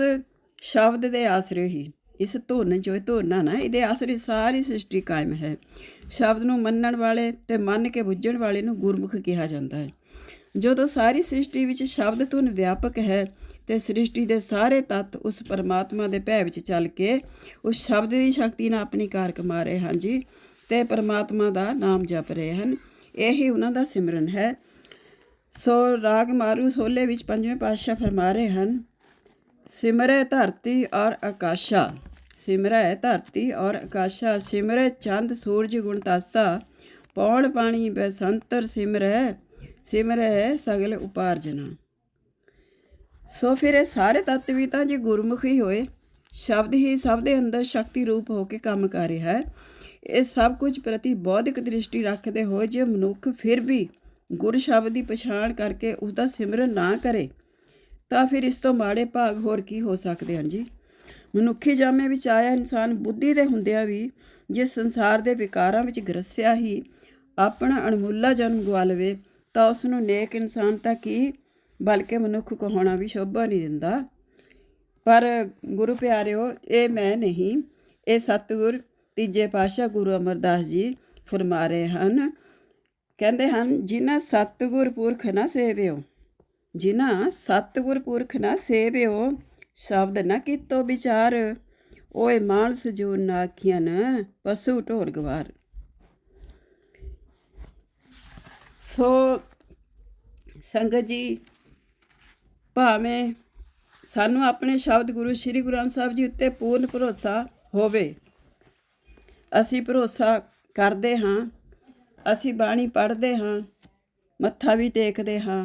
ਸ਼ਬਦ ਦੇ ਆਸਰੇ ਹੀ, ਇਸ ਧੁਨ ਜੋ ਇਹ ਨਾ, ਇਹਦੇ ਆਸਰੇ ਸਾਰੀ ਸ੍ਰਿਸ਼ਟੀ ਕਾਇਮ ਹੈ। ਸ਼ਬਦ ਨੂੰ ਮੰਨਣ ਵਾਲੇ ਤੇ ਮੰਨ ਕੇ ਬੁੱਝਣ ਵਾਲੇ ਨੂੰ ਗੁਰਮੁਖ ਕਿਹਾ ਜਾਂਦਾ ਹੈ। ਜਦੋਂ ਸਾਰੀ ਸ੍ਰਿਸ਼ਟੀ ਵਿੱਚ ਸ਼ਬਦ ਧੁਨ ਵਿਆਪਕ ਹੈ ਤੇ ਸ੍ਰਿਸ਼ਟੀ ਦੇ ਸਾਰੇ ਤੱਤ ਉਸ ਪਰਮਾਤਮਾ ਦੇ ਭੈ ਵਿੱਚ ਚੱਲ ਕੇ ਉਸ ਸ਼ਬਦ ਦੀ ਸ਼ਕਤੀ ਨਾਲ ਆਪਣੀ ਕਾਰ ਕਮਾ ਰਹੇ ਹਨ ਜੀ ਤੇ ਪਰਮਾਤਮਾ ਦਾ ਨਾਮ ਜਪ ਰਹੇ ਹਨ। ਇਹੀ ਉਹਨਾਂ ਦਾ ਸਿਮਰਨ ਹੈ। ਸੋ ਰਾਗ ਮਾਰੂ ਸੋਲੇ ਵਿੱਚ ਪੰਜਵੇਂ ਪਾਤਸ਼ਾਹ ਫਰਮਾ ਰਹੇ ਹਨ, ਸਿਮਰੈ ਧਰਤੀ ਔਰ ਆਕਾਸ਼ਾ। ਸਿਮਰੈ ਧਰਤੀ ਔਰ ਆਕਾਸ਼ਾ, ਸਿਮਰੈ ਚੰਦ, ਸੂਰਜ ਗੁਣ ਤਾਸਾ। ਪੌਣ ਪਾਣੀ ਬਸੰਤਰ ਸਿਮਰੈ ਸਿਮਰੈ ਸਗਲ ਉਪਾਰਜਨਾ। ਸੋ ਫਿਰ ਇਹ ਸਾਰੇ ਤੱਤ ਵੀ ਤਾਂ ਜੇ ਗੁਰਮੁਖੀ ਹੋਏ, ਸ਼ਬਦ ਹੀ ਸਭ ਦੇ ਅੰਦਰ ਸ਼ਕਤੀ ਰੂਪ ਹੋ ਕੇ ਕੰਮ ਕਰ ਰਿਹਾ ਹੈ। ਇਹ ਸਭ ਕੁਝ ਪ੍ਰਤੀ ਬੌਧਿਕ ਦ੍ਰਿਸ਼ਟੀ ਰੱਖਦੇ ਹੋਏ ਜੇ ਮਨੁੱਖ ਫਿਰ ਵੀ ਗੁਰ ਸ਼ਬਦ ਦੀ ਪਛਾਣ ਕਰਕੇ ਉਸ ਦਾ ਸਿਮਰਨ ਨਾ ਕਰੇ, ਤਾਂ ਫਿਰ ਇਸ ਤੋਂ ਮਾੜੇ ਭਾਗ ਹੋਰ ਕੀ ਹੋ ਸਕਦੇ ਹਨ ਜੀ? ਮਨੁੱਖੀ ਜਾਮੇ ਵਿੱਚ ਆਇਆ ਇਨਸਾਨ ਬੁੱਧੀ ਦੇ ਹੁੰਦਿਆਂ ਵੀ ਜੇ ਸੰਸਾਰ ਦੇ ਵਿਕਾਰਾਂ ਵਿੱਚ ਗਰਸਿਆ ਹੀ ਆਪਣਾ ਅਣਮੁੱਲਾ ਜਨਮ ਗਵਾ ਲਵੇ, ਤਾਂ ਉਸ ਨੂੰ ਨੇਕ ਇਨਸਾਨ ਤਾਂ ਕੀ? ਬਲਕਿ ਮਨੁੱਖ ਕਹਾਉਣਾ ਵੀ ਸ਼ੋਭਾ ਨਹੀਂ ਦਿੰਦਾ। ਪਰ ਗੁਰੂ ਪਿਆਰਿਓ, ਇਹ ਮੈਂ ਨਹੀਂ, ਇਹ ਸਤਿਗੁਰ ਤੀਜੇ ਪਾਤਸ਼ਾਹ ਗੁਰੂ ਅਮਰਦਾਸ ਜੀ ਫਰਮਾ ਰਹੇ ਹਨ। ਕਹਿੰਦੇ ਹਨ, ਜਿਨ੍ਹਾਂ ਸਤਿਗੁਰ ਪੁਰਖ ਨਾ ਸੇਵਿਓ, ਜਿਨ੍ਹਾਂ ਸਤਿਗੁਰ ਪੁਰਖ ਨਾ ਸੇਵਿਓ, ਸ਼ਬਦ ਨਾ ਕੀਤੋ ਵਿਚਾਰ, ਓਏ ਮਾਨਸ ਜੋ ਨਾਖੀਆਂ ਪਸ਼ੂ ਢੋਰ ਗਵਾਰ। ਸੋ ਸੰਗਤ ਜੀ, ਭਾਵੇਂ ਸਾਨੂੰ ਆਪਣੇ ਸ਼ਬਦ ਗੁਰੂ ਸ੍ਰੀ ਗੁਰੂ ਗ੍ਰੰਥ ਸਾਹਿਬ ਜੀ ਉੱਤੇ ਪੂਰਨ ਭਰੋਸਾ ਹੋਵੇ, ਅਸੀਂ ਭਰੋਸਾ ਕਰਦੇ ਹਾਂ ਅਸੀਂ ਬਾਣੀ ਪੜ੍ਹਦੇ ਹਾਂ, ਮੱਥਾ ਵੀ ਟੇਕਦੇ ਹਾਂ,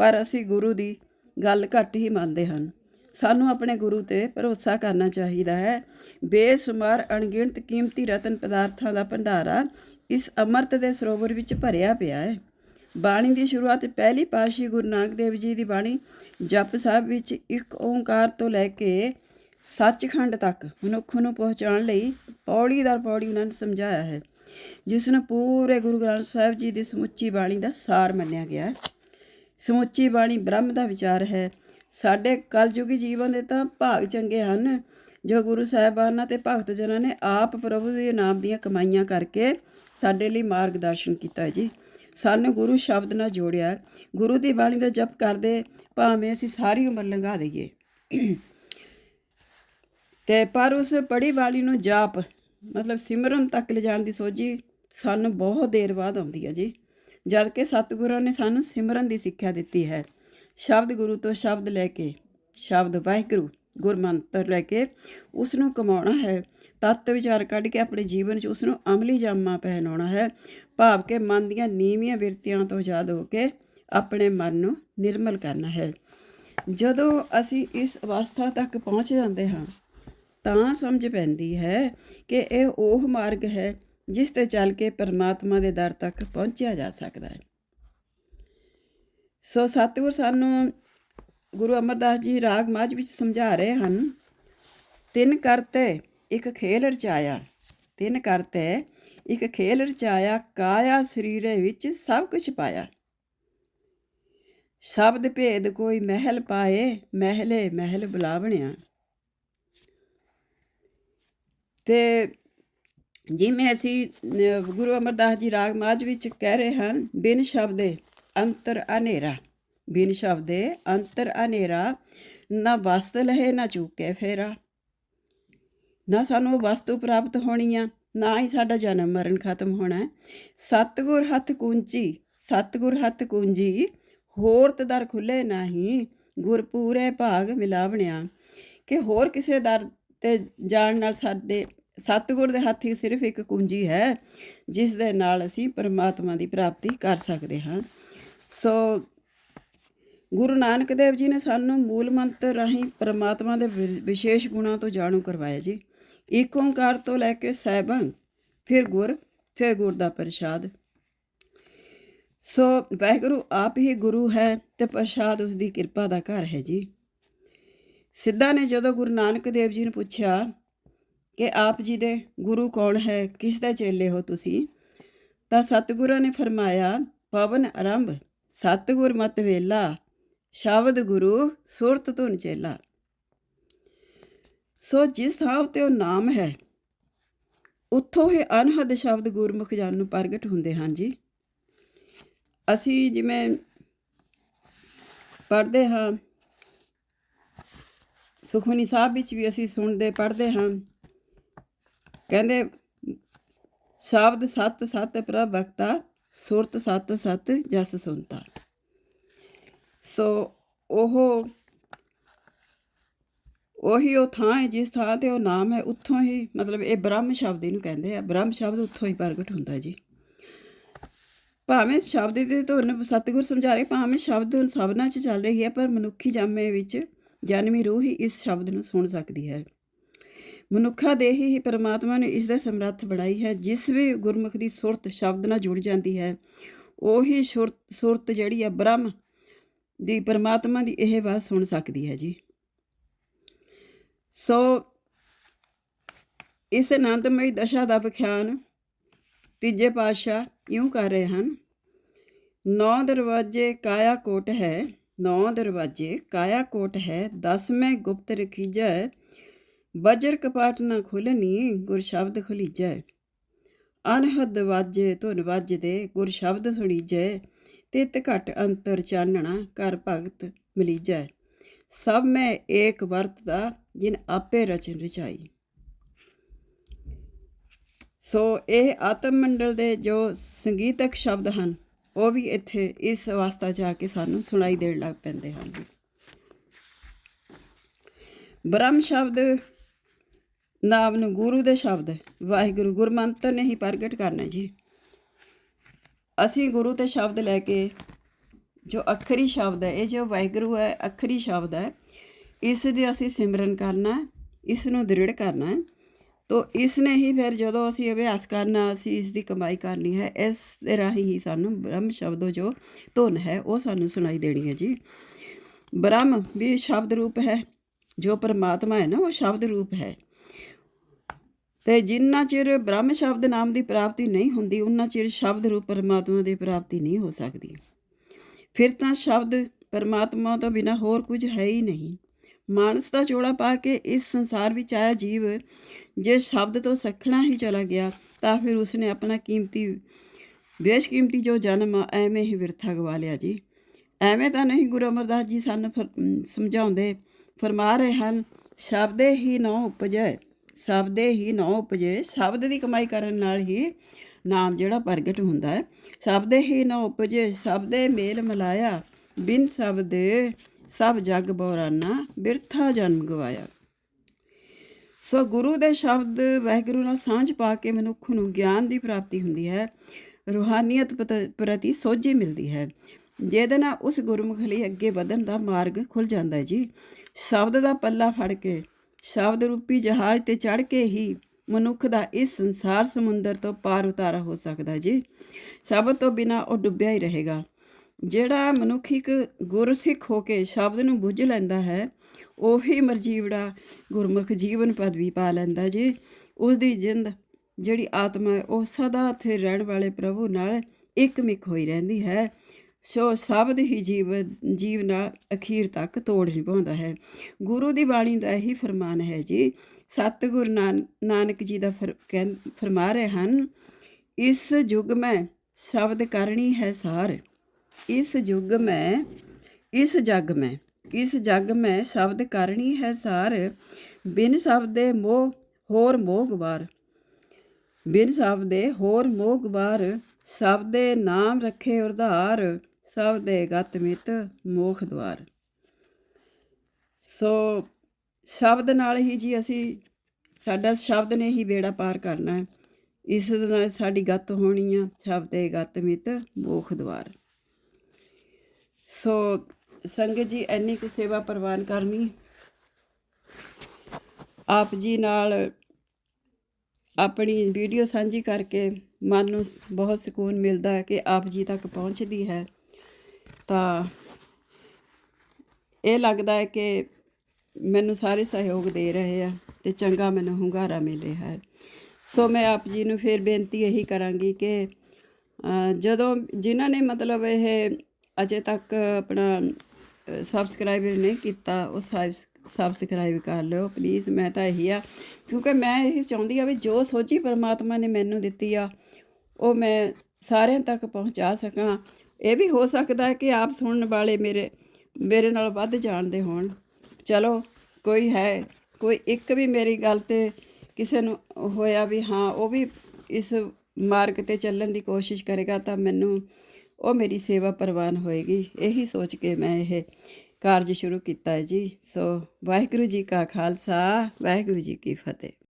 ਪਰ ਅਸੀਂ ਗੁਰੂ ਦੀ ਗੱਲ ਘੱਟ ਹੀ ਮੰਨਦੇ ਹਨ। ਸਾਨੂੰ ਆਪਣੇ ਗੁਰੂ ਤੇ ਭਰੋਸਾ ਕਰਨਾ ਚਾਹੀਦਾ ਹੈ। ਬੇਸ਼ੁਮਾਰ, ਅਣਗਿਣਤ, ਕੀਮਤੀ ਰਤਨ ਪਦਾਰਥਾਂ ਦਾ ਭੰਡਾਰਾ ਇਸ ਅੰਮ੍ਰਿਤ ਦੇ ਸਰੋਵਰ ਵਿੱਚ ਭਰਿਆ ਪਿਆ ਹੈ। ਬਾਣੀ ਦੀ ਸ਼ੁਰੂਆਤ ਪਹਿਲੀ ਪਾਸ਼ੀ ਗੁਰੂ ਨਾਨਕ ਦੇਵ ਜੀ ਦੀ ਬਾਣੀ ਜਪ ਸਾਹਿਬ ਵਿੱਚ ਇੱਕ ਓੰਕਾਰ ਤੋਂ ਲੈ ਕੇ ਸੱਚਖੰਡ ਤੱਕ ਮਨੁੱਖ ਨੂੰ ਪਹੁੰਚਾਉਣ ਲਈ ਪੌੜੀ ਦਰ ਪੌੜੀ ਉਹਨਾਂ ਨੇ ਸਮਝਾਇਆ ਹੈ। ਜਿਸ ਨੂੰ ਪੂਰੇ ਗੁਰੂ ਗ੍ਰੰਥ ਸਾਹਿਬ ਜੀ ਦੀ ਸਮੁੱਚੀ ਬਾਣੀ ਦਾ ਸਾਰ ਮੰਨਿਆ ਗਿਆ ਹੈ। ਸਮੁੱਚੀ ਬਾਣੀ ਬ੍ਰਹਮ ਦਾ ਵਿਚਾਰ ਹੈ। ਸਾਡੇ ਕਲਯੁਗੀ ਜੀਵਨ ਦੇ ਤਾਂ ਭਾਗ ਚੰਗੇ ਹਨ। ਜੋ ਗੁਰੂ ਸਾਹਿਬਾਨਾਂ ਤੇ ਭਗਤ ਜਨਾਂ ਨੇ ਆਪ ਪ੍ਰਭੂ ਦੇ ਨਾਮ ਦੀਆਂ ਕਮਾਈਆਂ ਕਰਕੇ ਸਾਡੇ ਲਈ ਮਾਰਗਦਰਸ਼ਨ ਕੀਤਾ ਜੀ। ਸਾਨੂੰ ਗੁਰੂ ਸ਼ਬਦ ਨਾਲ ਜੋੜਿਆ ਗੁਰੂ ਦੀ ਬਾਣੀ ਦਾ ਜਪ ਕਰਦੇ ਭਾਵੇਂ ਅਸੀਂ ਸਾਰੀ ਉਮਰ ਲੰਘਾ ਦਈਏ। ਤੇ ਪਰ ਉਸ ਪੜੀ ਬਾਣੀ ਨੂੰ ਜਾਪ ਮਤਲਬ ਸਿਮਰਨ ਤੱਕ ਲਿਜਾਣ ਦੀ ਸੋਝੀ ਸਾਨੂੰ ਬਹੁਤ ਦੇਰ ਬਾਅਦ ਆਉਂਦੀ ਹੈ ਜੀ। ਜਦ ਕਿ ਸਤਿਗੁਰਾਂ ਨੇ ਸਾਨੂੰ ਸਿਮਰਨ ਦੀ ਸਿੱਖਿਆ ਦਿੱਤੀ ਹੈ। ਸ਼ਬਦ ਗੁਰੂ ਤੋਂ ਸ਼ਬਦ ਲੈ ਕੇ ਸ਼ਬਦ ਵਾਹਿਗੁਰੂ, ਗੁਰਮੰਤਰ ਲੈ ਕੇ ਉਸ ਨੂੰ ਕਮਾਉਣਾ ਹੈ, ਤਤ ਵਿਚਾਰ ਕੱਢ ਕੇ ਆਪਣੇ ਜੀਵਨ 'ਚ ਉਸ ਨੂੰ ਅਮਲੀ ਜਾਮਾ ਪਹਿਨਾਉਣਾ ਹੈ, ਭਾਵ ਕਿ ਮਨ ਦੀਆਂ ਨੀਵੀਆਂ ਵਿਰਤੀਆਂ ਤੋਂ ਆਜ਼ਾਦ ਹੋ ਕੇ ਆਪਣੇ ਮਨ ਨੂੰ ਨਿਰਮਲ ਕਰਨਾ ਹੈ। ਜਦੋਂ ਅਸੀਂ ਇਸ ਅਵਸਥਾ ਤੱਕ ਪਹੁੰਚ ਜਾਂਦੇ ਹਾਂ ਤਾਂ ਸਮਝ ਪੈਂਦੀ ਹੈ ਕਿ ਇਹ ਉਹ ਮਾਰਗ ਹੈ ਜਿਸ ਤੇ ਚੱਲ ਕੇ ਪਰਮਾਤਮਾ ਦੇ ਦਰ ਤੱਕ ਪਹੁੰਚਿਆ ਜਾ ਸਕਦਾ ਹੈ। ਸੋ ਸਤਿਗੁਰ ਸਾਨੂੰ ਗੁਰੂ ਅਮਰਦਾਸ ਜੀ ਰਾਗ ਮਾਝ ਵਿੱਚ ਸਮਝਾ ਰਹੇ ਹਨ, ਤਿੰਨ ਕਰਤੇ ਇੱਕ ਖੇਲ ਰਚਾਇਆ, ਤਿੰਨ ਕਰਤੇ ਇੱਕ ਖੇਲ ਰਚਾਇਆ, ਕਾਇਆ ਸਰੀਰੇ ਵਿੱਚ ਸਭ ਕੁਝ ਪਾਇਆ। ਸ਼ਬਦ ਭੇਦ ਕੋਈ ਮਹਿਲ ਪਾਏ, ਮਹਿਲੇ ਮਹਿਲ ਬੁਲਾ ਬਣਿਆ ਤੇ ਜਿਵੇਂ ਅਸੀਂ ਗੁਰੂ ਅਮਰਦਾਸ ਜੀ ਰਾਗ ਮਾਝ ਵਿੱਚ ਕਹਿ ਰਹੇ ਹਨ ਬਿਨ ਸ਼ਬਦੇ ਅੰਤਰ ਅਨੇਰਾ ਬਿਨ ਸ਼ਬਦੇ ਅੰਤਰ ਅਨੇਰਾ ਨਾ ਵਸਤ ਲਹੇ, ਨਾ ਚੂਕੇ ਫੇਰਾ, ਨਾ ਸਾਨੂੰ ਉਹ ਵਸਤੂ ਪ੍ਰਾਪਤ ਹੋਣੀ ਆ, ਨਾ ਹੀ ਸਾਡਾ ਜਨਮ ਮਰਨ ਖਤਮ ਹੋਣਾ ਹੈ। ਸਤਿਗੁਰ ਹੱਥ ਕੁੰਜੀ, ਸਤਿਗੁਰ ਹੱਥ ਕੁੰਜੀ ਹੋਰ ਤੇ ਦਰ ਖੁੱਲੇ ਨਹੀਂ, ਗੁਰ ਪੂਰੇ ਭਾਗ ਮਿਲਾਵਣਿਆ, ਕਿ ਹੋਰ ਕਿਸੇ ਦਰ ਤੇ ਜਾਣ ਨਾਲ ਸਾਡੇ ਸਤਿਗੁਰ ਦੇ ਹੱਥ ਹੀ ਸਿਰਫ ਇੱਕ ਕੁੰਜੀ ਹੈ, ਜਿਸ ਦੇ ਨਾਲ ਅਸੀਂ ਪਰਮਾਤਮਾ ਦੀ ਪ੍ਰਾਪਤੀ ਕਰ ਸਕਦੇ ਹਾਂ। ਸੋ ਗੁਰੂ ਨਾਨਕ ਦੇਵ ਜੀ ਨੇ ਸਾਨੂੰ ਮੂਲ ਮੰਤਰ ਰਾਹੀਂ ਪਰਮਾਤਮਾ ਦੇ ਵਿ- ਵਿਸ਼ੇਸ਼ ਗੁਣਾਂ ਤੋਂ ਜਾਣੂ ਕਰਵਾਇਆ ਜੀ। ਏਕ ਓੰਕਾਰ ਤੋਂ ਲੈ ਕੇ ਸਹਿਬੰ ਫਿਰ ਗੁਰ ਫਿਰ ਗੁਰ ਦਾ ਪ੍ਰਸ਼ਾਦ। ਸੋ ਵਾਹਿਗੁਰੂ ਆਪ ਹੀ ਗੁਰੂ ਹੈ ਤੇ ਪ੍ਰਸ਼ਾਦ ਉਸ ਦੀ ਕਿਰਪਾ ਦਾ ਘਰ ਹੈ ਜੀ। ਸਿੱਧਾ ਨੇ ਜਦੋਂ ਗੁਰੂ ਨਾਨਕ ਦੇਵ ਜੀ ਨੂੰ ਪੁੱਛਿਆ ਕਿ ਆਪ ਜੀ ਦੇ ਗੁਰੂ ਕੌਣ ਹੈ, ਕਿਸ ਦੇ ਚੇਲੇ ਹੋ ਤੁਸੀਂ? ਤਾਂ ਸਤਿਗੁਰਾਂ ਨੇ ਫਰਮਾਇਆ, ਪਵਨ ਆਰੰਭ, ਸਤਿਗੁਰ ਮਤ ਵੇਲਾ, ਸ਼ਬਦ ਗੁਰੂ, ਸੁਰਤ ਧੁਨ ਚੇਲਾ। ਸੋ ਜਿਸ ਥਾਂ ਉਤੇ ਉਹ ਨਾਮ ਹੈ, ਉੱਥੋਂ ਹੀ ਅਨਹਦ ਸ਼ਬਦ ਗੁਰਮੁਖ ਜਨ ਨੂੰ ਪ੍ਰਗਟ ਹੁੰਦੇ ਹਨ ਜੀ। ਅਸੀਂ ਜਿਵੇਂ ਪੜ੍ਹਦੇ ਹਾਂ ਸੁਖਮਨੀ ਸਾਹਿਬ ਵਿੱਚ ਵੀ ਅਸੀਂ ਸੁਣਦੇ, ਪੜ੍ਹਦੇ ਹਾਂ। ਕਹਿੰਦੇ, ਸ਼ਬਦ ਸਤ ਸਤ ਪ੍ਰਭ ਭਗਤਾ ਸੁਰਤ ਸਤ ਸਤ ਜਸ ਸੁਨਤਾ। ਸੋ ਉਹ ਉਹੀ ਉਹ ਥਾਂ ਹੈ, ਜਿਸ ਥਾਂ ਤੇ ਉਹ ਨਾਮ ਹੈ, ਉੱਥੋਂ ਹੀ ਮਤਲਬ ਇਹ ਬ੍ਰਹਮ ਸ਼ਬਦ ਇਹਨੂੰ ਕਹਿੰਦੇ ਆ। ਬ੍ਰਹਮ ਸ਼ਬਦ ਉੱਥੋਂ ਹੀ ਪ੍ਰਗਟ ਹੁੰਦਾ ਜੀ। ਭਾਵੇਂ ਸ਼ਬਦ ਦੀ ਧੁਨ ਸਤਿਗੁਰ ਸਮਝਾ ਰਹੇ, ਭਾਵੇਂ ਸ਼ਬਦ ਹੁਣ ਸਭਨਾਂ 'ਚ ਚੱਲ ਰਹੀ ਹੈ, ਪਰ ਮਨੁੱਖੀ ਜਾਮੇ ਵਿੱਚ ਜਨਮੀ ਰੂਹ ਹੀ ਇਸ ਸ਼ਬਦ ਨੂੰ ਸੁਣ ਸਕਦੀ ਹੈ। ਮਨੁੱਖਾ ਦੇਹੀ ਹੀ ਪਰਮਾਤਮਾ ਨੇ ਇਸ ਦਾ ਸਮਰੱਥ ਬਣਾਈ ਹੈ। ਜਿਸ ਵੀ ਗੁਰਮੁਖ ਦੀ ਸੁਰਤ ਸ਼ਬਦ ਨਾਲ ਜੁੜ ਜਾਂਦੀ ਹੈ, ਉਹੀ ਸੁਰਤ ਸੁਰਤ ਜਿਹੜੀ ਹੈ ਬ੍ਰਹਮ ਦੀ ਪਰਮਾਤਮਾ ਦੀ ਇਹ ਆਵਾਜ਼ ਸੁਣ ਸਕਦੀ ਹੈ ਜੀ। ਸੋ ਇਸ ਆਨੰਦਮਈ ਦਸ਼ਾ ਦਾ ਵਿਖਿਆਨ ਤੀਜੇ ਪਾਤਸ਼ਾਹ ਇਉਂ ਕਰ ਰਹੇ ਹਨ। ਨੌ ਦਰਵਾਜੇ ਕਾਇਆ ਕੋਟ ਹੈ ਨੌ ਦਰਵਾਜੇ, ਕਾਇਆ ਕੋਟ ਹੈ ਦਸਵੇਂ ਗੁਪਤ ਰਖੀਜੈ, ਬਜਰ ਕਪਾਟ ਨਾ ਖੁਲਨੀ ਗੁਰ ਸ਼ਬਦ ਖੁਲੀਜੈ। ਅਨਹਦ ਵਾਜੇ ਧੁਨ ਵੱਜਦੇ, ਗੁਰ ਸ਼ਬਦ ਸੁਣੀਜੈ, ਤਿਤ ਘਟ ਅੰਤਰ ਚਾਨਣਾ ਕਰ ਭਗਤ ਮਿਲੀਜੈ। ਸਭ ਮੈਂ ਏਕ ਵਰਤਦਾ, ਜਿਨ ਆਪੇ ਰਚਨ ਰਚਾਈ। ਸੋ ਇਹ ਆਤਮ ਮੰਡਲ ਦੇ ਜੋ ਸੰਗੀਤਕ ਸ਼ਬਦ ਹਨ ਉਹ ਵੀ ਇੱਥੇ ਇਸ ਵਾਸਤਾ ਜਾ ਕੇ ਸਾਨੂੰ ਸੁਣਾਈ ਦੇਣ ਲੱਗ ਪੈਂਦੇ ਹਨ ਜੀ। ਬ੍ਰਹਮ ਸ਼ਬਦ ਨਾਮ ਨੂੰ ਗੁਰੂ ਦੇ ਸ਼ਬਦ, ਵਾਹਿਗੁਰੂ ਗੁਰਮੰਤਰ ਨੇ ਹੀ ਪ੍ਰਗਟ ਕਰਨਾ ਜੀ। ਅਸੀਂ ਗੁਰੂ ਤੇ ਸ਼ਬਦ ਲੈ ਕੇ ਜੋ ਅਖਰੀ ਸ਼ਬਦ ਹੈ, ਇਹ ਜੋ ਵਾਹਿਗੁਰੂ ਹੈ, ਅਖਰੀ ਸ਼ਬਦ ਹੈ, ਇਸ ਦੇ ਅਸੀਂ ਸਿਮਰਨ ਕਰਨਾ ਇਸ ਨੂੰ ਦ੍ਰਿੜ ਕਰਨਾ ਹੈ। ਤੋ ਇਸ ਨੇ ਹੀ ਫਿਰ ਜਦੋਂ ਅਸੀਂ ਅਭਿਆਸ ਕਰਨਾ, ਅਸੀਂ ਇਸ ਦੀ ਕਮਾਈ ਕਰਨੀ ਹੈ, ਇਸ ਦੇ ਰਾਹੀਂ ਹੀ ਸਾਨੂੰ ਬ੍ਰਹਮ ਸ਼ਬਦੋ ਜੋ ਧੁਨ ਹੈ, ਉਹ ਸਾਨੂੰ ਸੁਣਾਈ ਦੇਣੀ ਹੈ ਜੀ। ਬ੍ਰਹਮ ਵੀ ਸ਼ਬਦ ਰੂਪ ਹੈ, ਜੋ ਪਰਮਾਤਮਾ ਹੈ ਨਾ, ਉਹ ਸ਼ਬਦ ਰੂਪ ਹੈ। ਤੇ ਜਿੰਨਾ ਚਿਰ ਬ੍ਰਹਮ ਸ਼ਬਦ ਨਾਮ ਦੀ ਪ੍ਰਾਪਤੀ ਨਹੀਂ ਹੁੰਦੀ ਉਹਨਾਂ ਚਿਰ ਸ਼ਬਦ ਰੂਪ ਪਰਮਾਤਮਾ ਦੀ ਪ੍ਰਾਪਤੀ ਨਹੀਂ ਹੋ ਸਕਦੀ। ਫਿਰ ਤਾਂ ਸ਼ਬਦ ਪਰਮਾਤਮਾ ਤੋਂ ਬਿਨਾ ਹੋਰ ਕੁਝ ਹੈ ਹੀ ਨਹੀਂ। ਮਾਨਸ ਦਾ ਚੋਲਾ ਪਾ ਕੇ ਇਸ ਸੰਸਾਰ ਵਿੱਚ ਆਇਆ ਜੀਵ ਜੇ ਸ਼ਬਦ ਤੋਂ ਸਖਣਾ ਹੀ ਚਲਾ ਗਿਆ, ਤਾਂ ਫਿਰ ਉਸਨੇ ਆਪਣਾ ਕੀਮਤੀ, ਬੇਸ਼ਕੀਮਤੀ ਜੋ ਜਨਮ ਐਵੇਂ ਹੀ ਵਿਰਥਾ ਗਵਾ ਲਿਆ ਜੀ। ਐਵੇਂ ਤਾਂ ਨਹੀਂ ਗੁਰੂ ਅਮਰਦਾਸ ਜੀ ਸਾਨੂੰ ਫਰ- ਸਮਝਾਉਂਦੇ। ਫਰਮਾ ਰਹੇ ਹਨ, ਸ਼ਬਦੇ ਹੀ ਨਾ ਉਪਜੈ, ਸ਼ਬਦੇ ਹੀ ਨਾ ਉਪਜੇ, ਸ਼ਬਦ ਦੀ ਕਮਾਈ ਕਰਨ ਨਾਲ ਹੀ ਨਾਮ ਜਿਹੜਾ ਪ੍ਰਗਟ ਹੁੰਦਾ ਹੈ। ਸ਼ਬਦੇ ਹੀ ਨਾ ਉਪਜੇ, ਸ਼ਬਦੇ ਮੇਲ ਮਲਾਇਆ, ਬਿਨ ਸ਼ਬਦੇ ਸਭ ਜਗ ਬੋਰਾਨਾ, ਬਿਰਥਾ ਜਨਮ ਗਵਾਇਆ। ਸੋ ਗੁਰੂ ਦੇ ਸ਼ਬਦ ਵਾਹਿਗੁਰੂ ਨਾਲ ਸਾਂਝ ਪਾ ਕੇ ਮਨੁੱਖ ਨੂੰ ਗਿਆਨ ਦੀ ਪ੍ਰਾਪਤੀ ਹੁੰਦੀ ਹੈ, ਰੂਹਾਨੀਅਤ ਪਤ- ਪ੍ਰਤੀ ਸੋਝੀ ਮਿਲਦੀ ਹੈ। ਜਿਹਦੇ ਨਾਲ ਉਸ ਗੁਰਮੁਖ ਲਈ ਅੱਗੇ ਵਧਣ ਦਾ ਮਾਰਗ ਖੁੱਲ ਜਾਂਦਾ ਹੈ ਜੀ। ਸ਼ਬਦ ਦਾ ਪੱਲਾ ਫੜ ਕੇ, ਸ਼ਬਦ ਰੂਪੀ ਜਹਾਜ਼ ਤੇ ਚੜ ਕੇ ਹੀ ਮਨੁੱਖ ਦਾ ਇਸ ਸੰਸਾਰ ਸਮੁੰਦਰ ਤੋਂ ਪਾਰ ਉਤਾਰਾ ਹੋ ਸਕਦਾ ਜੀ। ਸ਼ਬਦ ਤੋਂ ਬਿਨਾ ਉਹ ਡੁੱਬਿਆ ਹੀ ਰਹੇਗਾ। ਜਿਹੜਾ ਮਨੁੱਖ ਇੱਕ ਗੁਰਸਿੱਖ ਹੋ ਕੇ ਸ਼ਬਦ ਨੂੰ ਬੁੱਝ ਲੈਂਦਾ ਹੈ ਉਹੀ ਮਰਜੀਵੜਾ ਗੁਰਮੁਖ ਜੀਵਨ ਪਦਵੀ ਪਾ ਲੈਂਦਾ ਜੀ ਉਸ ਦੀ ਜਿੰਦ ਜਿਹੜੀ ਆਤਮਾ ਹੈ, ਉਹ ਸਦਾ ਇੱਥੇ ਰਹਿਣ ਵਾਲੇ ਪ੍ਰਭੂ ਨਾਲ ਇੱਕਮਿਕ ਹੋਈ ਰਹਿੰਦੀ ਹੈ। ਸੋ ਸ਼ਬਦ ਹੀ ਜੀਵ ਜੀਵ ਨਾਲ ਅਖੀਰ ਤੱਕ ਤੋੜ ਨਿਭਾਉਂਦਾ ਹੈ। ਗੁਰੂ ਦੀ ਬਾਣੀ ਦਾ ਇਹੀ ਫਰਮਾਨ ਹੈ ਜੀ, ਸਤਿਗੁਰ ਨਾਨ- ਨਾਨਕ ਜੀ ਦਾ ਫਰ- ਕਹਿੰ- ਫਰਮਾ ਰਹੇ ਹਨ, ਇਸ ਯੁੱਗ ਮੈਂ ਸ਼ਬਦ ਕਰਨੀ ਹੈ ਸਾਰ, ਇਸ ਯੁੱਗ ਮੈਂ, ਇਸ ਜਗ ਮੈਂ ਇਸ ਜਗ ਮੈਂ ਸ਼ਬਦ ਕਰਨੀ ਹੈ ਸਾਰ, ਬਿਨ ਸ਼ਬਦ ਦੇ ਮੋਹ, ਹੋਰ ਮੋਹ ਗਵਾਰ। ਬਿਨ ਸ਼ਬਦੇ ਹੋਰ ਮੋਹ ਗਵਾਰ, ਸ਼ਬਦ ਦੇ ਨਾਮ ਰੱਖੇ ਉਰਧਾਰ ਸਭ ਦੇ ਗਤ ਮਿਤ ਮੋਖ ਦਵਾਰ। ਸੋ ਸ਼ਬਦ ਨਾਲ ਹੀ ਜੀ ਅਸੀਂ, ਸਾਡਾ ਸ਼ਬਦ ਨੇ ਹੀ ਬੇੜਾ ਪਾਰ ਕਰਨਾ ਹੈ। ਇਸ ਨਾਲ ਸਾਡੀ ਗੱਤ ਹੋਣੀ ਆ, ਸ਼ਬਦ ਦੇ ਗੱਤ ਮਿਤ ਮੋਖ ਦਵਾਰ। ਸੋ ਸੰਗਤ ਜੀ, ਇੰਨੀ ਕੁ ਸੇਵਾ ਪ੍ਰਵਾਨ ਕਰਨੀ। ਆਪ ਜੀ ਨਾਲ ਆਪਣੀ ਵੀਡੀਓ ਸਾਂਝੀ ਕਰਕੇ ਮਨ ਨੂੰ ਬਹੁਤ ਸਕੂਨ ਮਿਲਦਾ ਹੈ ਕਿ ਆਪ ਜੀ ਤੱਕ ਪਹੁੰਚਦੀ ਹੈ। ਤਾਂ ਇਹ ਲੱਗਦਾ ਹੈ ਕਿ ਮੈਨੂੰ ਸਾਰੇ ਸਹਿਯੋਗ ਦੇ ਰਹੇ ਆ ਤੇ ਚੰਗਾ ਮੈਨੂੰ ਹੁੰਗਾਰਾ ਮਿਲ ਰਿਹਾ ਹੈ। ਸੋ ਮੈਂ ਆਪ ਜੀ ਨੂੰ ਫਿਰ ਬੇਨਤੀ ਇਹੀ ਕਰਾਂਗੀ ਕਿ ਜਦੋਂ ਜਿਨ੍ਹਾਂ ਨੇ ਮਤਲਬ ਇਹ ਅਜੇ ਤੱਕ ਆਪਣਾ ਸਬਸਕ੍ਰਾਈਬ ਨਹੀਂ ਕੀਤਾ, ਉਹ ਸਬਸਕ੍ਰਾਈਬ ਕਰ ਲਿਓ ਪਲੀਜ਼ ਮੈਂ ਤਾਂ ਇਹੀ ਆ, ਕਿਉਂਕਿ ਮੈਂ ਇਹ ਚਾਹੁੰਦੀ ਆ ਵੀ ਜੋ ਸੋਚੀ ਪਰਮਾਤਮਾ ਨੇ ਮੈਨੂੰ ਦਿੱਤੀ ਆ, ਉਹ ਮੈਂ ਸਾਰਿਆਂ ਤੱਕ ਪਹੁੰਚਾ ਸਕਾਂ। ਇਹ ਵੀ ਹੋ ਸਕਦਾ ਹੈ ਕਿ ਆਪ ਸੁਣਨ ਵਾਲੇ ਮੇਰੇ ਮੇਰੇ ਨਾਲ ਵੱਧ ਜਾਣਦੇ ਹੋਣ। ਚਲੋ, ਕੋਈ ਹੈ, ਕੋਈ ਇੱਕ ਵੀ ਮੇਰੀ ਗੱਲ ਤੇ ਕਿਸੇ ਨੂੰ ਹੋਇਆ ਵੀ ਹਾਂ, ਉਹ ਵੀ ਇਸ ਮਾਰਗ ਤੇ ਚੱਲਣ ਦੀ ਕੋਸ਼ਿਸ਼ ਕਰੇਗਾ ਤਾਂ ਮੈਨੂੰ ਉਹ ਮੇਰੀ ਸੇਵਾ ਪ੍ਰਵਾਨ ਹੋਏਗੀ। ਇਹੀ ਸੋਚ ਕੇ ਮੈਂ ਇਹ ਕਾਰਜ ਸ਼ੁਰੂ ਕੀਤਾ ਹੈ ਜੀ। ਸੋ ਵਾਹਿਗੁਰੂ ਜੀ ਕਾ ਖਾਲਸਾ ਵਾਹਿਗੁਰੂ ਜੀ ਕੀ ਫਤਿਹ।